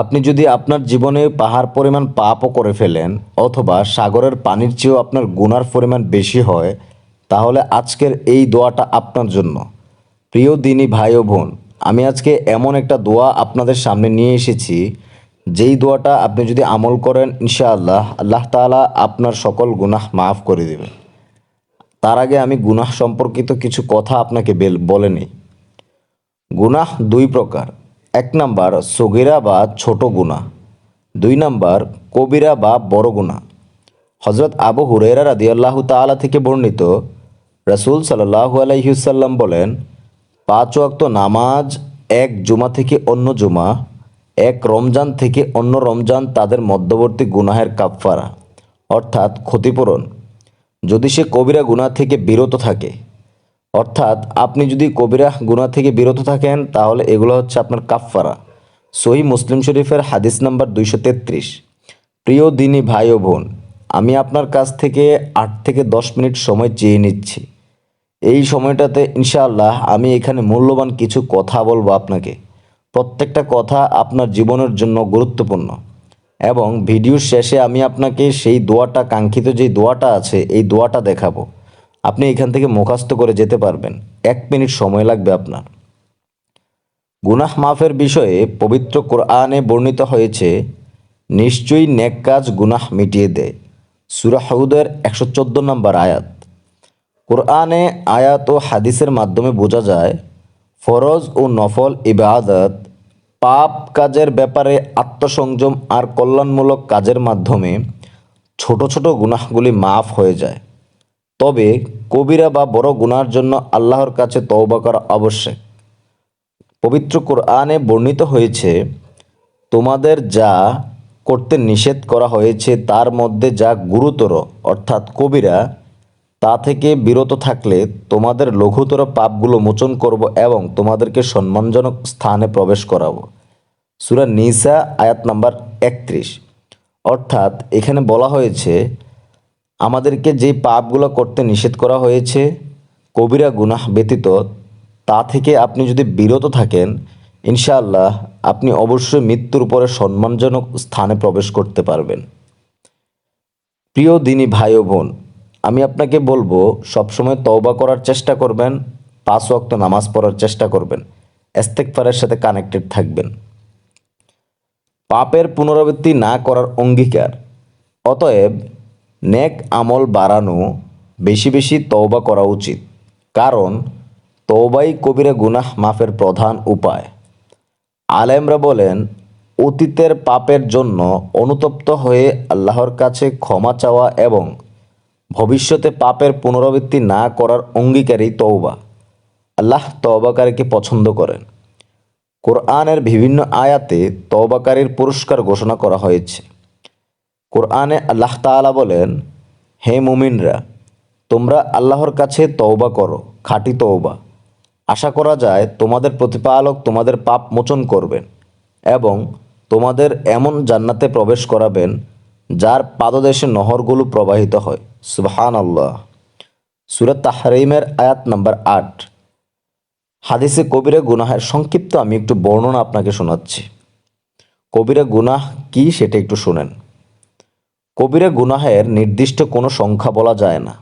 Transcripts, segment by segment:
আপনি যদি আপনার জীবনে পাহাড় পরিমাণ পাপও করে ফেলেন, অথবা সাগরের পানির চেয়েও আপনার গুনার পরিমাণ বেশি হয়, তাহলে আজকের এই দোয়াটা আপনার জন্য। প্রিয় দিনী ভাই ও বোন, আমি আজকে এমন একটা দোয়া আপনাদের সামনে নিয়ে এসেছি। যেই দোয়াটা আপনি যদি আমল করেন, ইনশাআল্লাহ আল্লাহ তাআলা আপনার সকল গুনাহ মাফ করে দেবে তার আগে আমি গুনাহ সম্পর্কিত কিছু কথা আপনাকে বলে নিই। গুনাহ দুই প্রকার। এক নাম্বার সগিরা বা ছোট গুনাহ দুই নাম্বার কবিরা বা বড় গুনাহ হজরত আবু হুরেরা রাদিয়াল্লাহু তাআলা থেকে বর্ণিত রাসূল সাল্লাল্লাহু আলাইহিসাল্লাম বলেন, পাঁচ ওয়াক্ত নামাজ এক জুমা থেকে অন্য জুমা, এক রমজান থেকে অন্য রমজান তাদের মধ্যবর্তী গুনাহের কাফফারা, অর্থাৎ ক্ষতিপূরণ। যদি সে কবিরা গুনাহ থেকে বিরত থাকে অর্থাৎ আপনি যদি কবিরা গুনাহ থেকে বিরত থাকেন, তাহলে এগুলো হচ্ছে আপনার কাফফারা। সহি মুসলিম শরীফের হাদিস নাম্বার দুইশো তেত্রিশ। প্রিয় দিনী ভাই ও বোন, আমি আপনার কাছ থেকে আট থেকে দশ মিনিট সময় চেয়ে নিচ্ছি। এই সময়টাতে ইনশাআল্লাহ আমি এখানে মূল্যবান কিছু কথা বলব আপনাকে। প্রত্যেকটা কথা আপনার জীবনের জন্য গুরুত্বপূর্ণ। এবং ভিডিওর শেষে আমি আপনাকে সেই দোয়াটা, কাঙ্ক্ষিত যেই দোয়াটা আছে, এই দোয়াটা দেখাবো। আপনি এখান থেকে মুখাস্ত করে যেতে পারবেন। এক মিনিট সময় লাগবে আপনার। গুনাহ মাফের বিষয়ে পবিত্র কোরআনে বর্ণিত হয়েছে, নিশ্চয়ই নেক কাজ গুনাহ মিটিয়ে দেয়। সুরা হাউদের একশো চোদ্দ নম্বর আয়াত। কোরআনে আয়াত ও হাদিসের মাধ্যমে বোঝা যায়, ফরজ ও নফল ইবাদত পাপ কাজের ব্যাপারে আত্মসংযম আর কল্যাণমূলক কাজের মাধ্যমে ছোট ছোট গুনাহগুলি মাফ হয়ে যায়। তবে কবিরা বা বড় গুনার জন্য আল্লাহর কাছে তওবা করা আবশ্যক। পবিত্র কোরআনে বর্ণিত হয়েছে, তোমাদের যা করতে নিষেধ করা হয়েছে, তার মধ্যে যা গুরুতর, অর্থাৎ কবিরা, তা থেকে বিরত থাকলে তোমাদের লঘুতর পাপগুলো মোচন করব এবং তোমাদেরকে সম্মানজনক স্থানে প্রবেশ করাবো। সুরা নিসা আয়াত নাম্বার একত্রিশ। অর্থাৎ এখানে বলা হয়েছে আমাদেরকে যে পাপগুলো করতে নিষেধ করা হয়েছে, কবিরা গুনাহ ব্যতীত, তা থেকে আপনি যদি বিরত থাকেন, ইনশাআল্লাহ আপনি অবশ্যই মৃত্যুর পরে সম্মানজনক স্থানে প্রবেশ করতে পারবেন। প্রিয় দিনী ভাই ও বোন, আমি আপনাকে বলব, সবসময় তওবা করার চেষ্টা করবেন, পাঁচ ওয়াক্ত নামাজ পড়ার চেষ্টা করবেন এস্তেকফারের সাথে কানেক্টেড থাকবেন। পাপের পুনরাবৃত্তি না করার অঙ্গীকার, অতএব নেক আমল বাড়ানো, বেশি বেশি তওবা করা উচিত। কারণ, তওবাই কবিরা গুনাহ মাফের প্রধান উপায়। আলেমরা বলেন, অতীতের পাপের জন্য অনুতপ্ত হয়ে আল্লাহর কাছে ক্ষমা চাওয়া এবং ভবিষ্যতে পাপের পুনরাবৃত্তি না করার অঙ্গীকারই তওবা। আল্লাহ তওবাকারীকে পছন্দ করেন। কোরআনের বিভিন্ন আয়াতে তওবাকারীর পুরস্কার ঘোষণা করা হয়েছে। কোরআনে আল্লাহ তাআলা বলেন, হে মুমিনরা, তোমরা আল্লাহর কাছে তওবা করো, খাঁটি তওবা। আশা করা যায় তোমাদের প্রতিপালক তোমাদের পাপ মোচন করবেন এবং তোমাদের এমন জান্নাতে প্রবেশ করাবেন যার পাদদেশে নহরগুলো প্রবাহিত হয়। সুবহান আল্লাহ সুরাত তাহরিমের আয়াত নাম্বার আট। হাদিসে কবিরা গুনাহের সংক্ষিপ্ত আমি একটু বর্ণনা আপনাকে শোনাচ্ছি। কবিরা গুনাহ কি সেটা একটু শুনেন। কবিরা গুনাহের নির্দিষ্ট কোনো সংখ্যা বলা যায় না।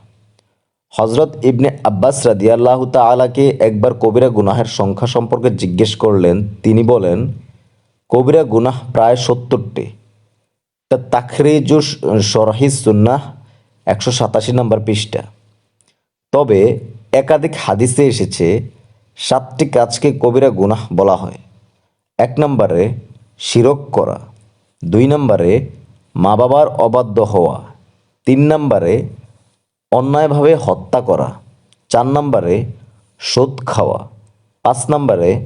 হজরত ইবনে আব্বাস রাদিয়াল্লাহু তাআলাকে একবার কবিরা গুনাহের সংখ্যা সম্পর্কে জিজ্ঞেস করলেন, তিনি বলেন, কবিরা গুনাহ প্রায় সত্তরটি। তা তাখরিজুস সরহিস সুন্নাহ একশো সাতাশি নম্বর পৃষ্ঠা। তবে একাধিক হাদিসে এসেছে, সাতটি কাজকে কবিরা গুনাহ বলা হয়। এক নম্বরে শিরক করা, দুই নম্বরে মা বাবার অবাধ্য হওয়া। তিন নম্বরে, অন্যায়ভাবে হত্যা করা। চার নম্বরে, সুদ খাওয়া। পাঁচ নম্বরে,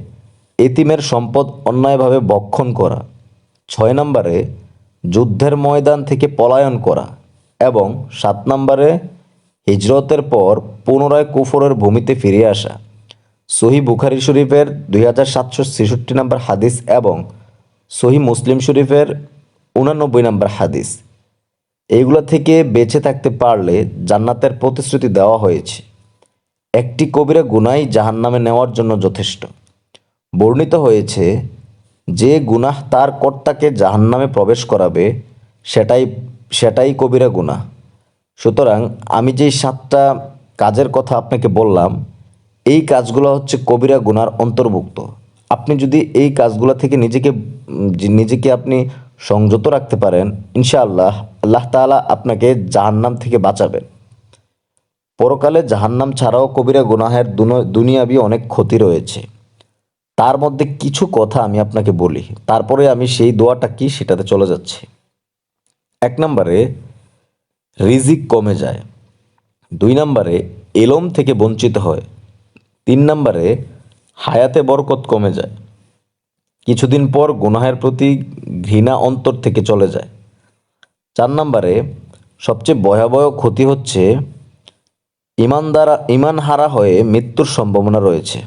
এতিমের সম্পদ অন্যায়ভাবে বক্ষণ করা। ছয় নম্বরে, যুদ্ধের ময়দান থেকে পলায়ন করা। এবং সাত নম্বরে, হিজরতের পর পুনরায় কুফরের ভূমিতে ফিরে আসা। সহি বুখারি শরীফের দুই হাজার সাতশো ছেষট্টি নম্বর হাদিস এবং সহি মুসলিম শরীফের উনানব্বই নম্বর হাদিস। এইগুলো থেকে বেঁচে থাকতে পারলে জান্নাতের প্রতিশ্রুতি দেওয়া হয়েছে। একটি কবিরা গুনাই জাহান্নামে নেওয়ার জন্য যথেষ্ট। বর্ণিত হয়েছে, যে গুনাহ তার কর্তাকে জাহান্নামে প্রবেশ করাবে, সেটাই সেটাই কবিরা গুনাহ। সুতরাং আমি যেই সাতটা কাজের কথা আপনাকে বললাম, এই কাজগুলো হচ্ছে কবিরা গুনার অন্তর্ভুক্ত। আপনি যদি এই কাজগুলো থেকে নিজেকে নিজেকে আপনি সংযত রাখতে পারেন, ইনশাআল্লাহ আল্লাহ তাআলা আপনাকে জাহান্নাম থেকে বাঁচাবেন। পরকালে জাহান্নাম ছাড়াও কবিরা গুনাহের দুনো- দুনিয়াবি অনেক ক্ষতি রয়েছে। তার মধ্যে কিছু কথা আমি আপনাকে বলি, তারপরে আমি সেই দোয়াটা কি সেটাতে চলে যাচ্ছি। এক নম্বরে, রিজিক কমে যায়। দুই নম্বরে, এলম থেকে বঞ্চিত হয়। তিন নম্বরে, হায়াতে বরকত কমে যায়। কিছুদিন পর গুনাহের প্রতি ঘৃণা অন্তর থেকে চলে যায়। চার নম্বরে, সবচেয়ে ভয়াবহ ক্ষতি হচ্ছে ইমান দ্বারা, ইমান হারা হয়ে মৃত্যুর সম্ভাবনা রয়েছে।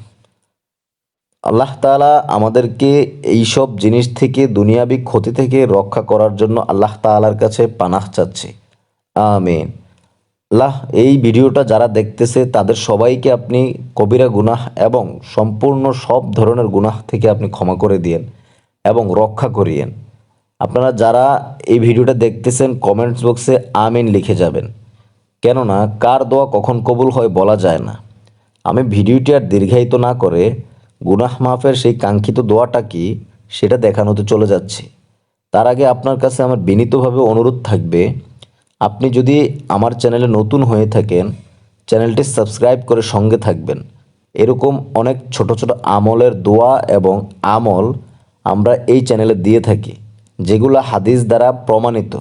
আল্লাহ তাআলা আমাদেরকে এইসব জিনিস থেকে, দুনিয়াবি ক্ষতি থেকে রক্ষা করার জন্য আল্লাহ তাআলার কাছে পানাহ চাচ্ছি। আমিন। আল্লাহ এই ভিডিওটা যারা দেখতেছে, তাদের সবাইকে আপনি কবিরা গুনাহ এবং সম্পূর্ণ সব ধরনের গুনাহ থেকে আপনি ক্ষমা করে দিয়েন এবং রক্ষা করিয়েন। আপনারা যারা এই ভিডিওটা দেখতেছেন কমেন্টস বক্সে আমিন লিখে যাবেন। কেননা, কার দোয়া কখন কবুল হয় বলা যায় না। আমি ভিডিওটি আর দীর্ঘায়িত না করে গুনাহ মাফের সেই কাঙ্ক্ষিত দোয়াটা কি, সেটা দেখানোতে চলে যাচ্ছি। তার আগে আপনার কাছে আমার বিনীতভাবে অনুরোধ থাকবে আপনি যদি আমার চ্যানেলে নতুন হয়ে থাকেন, চ্যানেলটি সাবস্ক্রাইব করে সঙ্গে থাকবেন। এরকম অনেক ছোট ছোট আমলের দোয়া এবং আমল আমরা এই চ্যানেলে দিয়ে থাকি, যেগুলো হাদিস দ্বারা প্রমাণিত।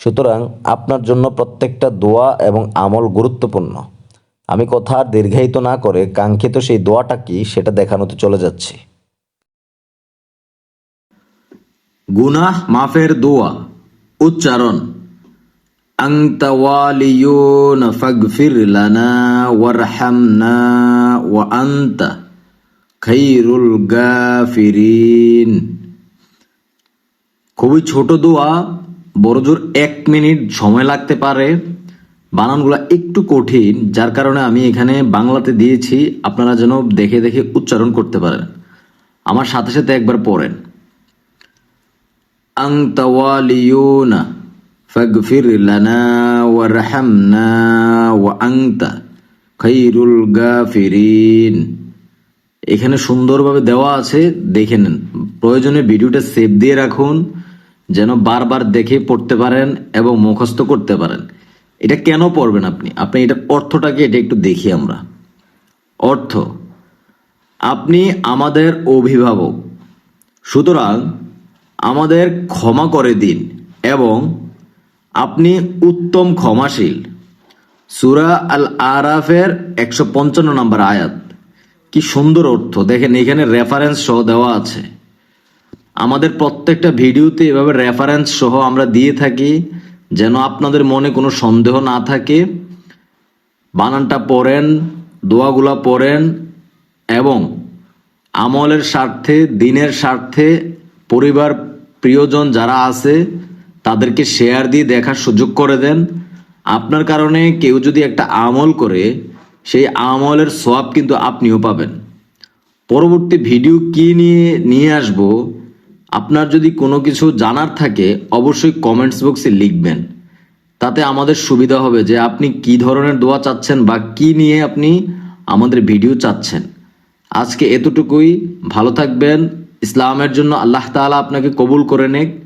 সুতরাং আপনার জন্য প্রত্যেকটা দোয়া এবং আমল গুরুত্বপূর্ণ। আমি কথা দীর্ঘায়িত না করে কাঙ্ক্ষিত সেই দোয়াটা কি সেটা দেখানোতে চলে যাচ্ছি। গুনাহ মাফের দোয়া, উচ্চারণ। আংতা ওয়ালিয়ুন ফাগফির লানা ওয়ারহামনা ওয়া আনতা খাইরুল গাফিরিন খুবই ছোট দোয়া বড়জোর এক মিনিট সময় লাগতে পারে। বানানগুলো একটু কঠিন, যার কারণে আমি এখানে বাংলাতে দিয়েছি, আপনারা যেন দেখে দেখে উচ্চারণ করতে পারেন। আমার সাথে সাথে একবার পড়েন। فاغفر লানা ওয়া রাহামনা خير الغافرين। এখানে সুন্দরভাবে দেওয়া আছে, দেখে নেন। প্রয়োজনে ভিডিওটা সেভ দিয়ে রাখুন, যেন বারবার দেখে পড়তে পারেন এবং মুখস্থ করতে পারেন। এটা কেন পড়বেন আপনি? আপনি এটা অর্থটাকে এটা একটু দেখি আমরা। অর্থ, আপনি আমাদের অভিভাবক, সুতরাং আমাদের ক্ষমা করে দিন এবং আপনি উত্তম ক্ষমাশীল। সুরা আল আরাফের একশো পঞ্চান্ন নম্বর আয়াত। কি সুন্দর অর্থ। দেখেন, এখানে রেফারেন্স সহ দেওয়া আছে। আমাদের প্রত্যেকটা ভিডিওতে এভাবে রেফারেন্স সহ আমরা দিয়ে থাকি, যেন আপনাদের মনে কোনো সন্দেহ না থাকে। বানানটা পড়েন, দোয়াগুলা পড়েন এবং আমলের স্বার্থে, দিনের স্বার্থে পরিবার, প্রিয়জন যারা আছে তাদেরকে শেয়ার দিয়ে দেখার সুযোগ করে দেন। আপনার কারণে কেউ যদি একটা আমল করে, সেই আমলের সব কিন্তু আপনিও পাবেন। পরবর্তী ভিডিও কি নিয়ে নিয়ে আসব, আপনার যদি কোনো কিছু জানার থাকে, অবশ্যই কমেন্টস বক্সে লিখবেন। তাতে আমাদের সুবিধা হবে যে আপনি কি ধরনের দোয়া চাচ্ছেন বা কি নিয়ে আপনি আমাদের ভিডিও চাচ্ছেন। আজকে এতটুকুই। ভালো থাকবেন। ইসলামের জন্য আল্লাহ তাআলা আপনাকে কবুল করে নেক।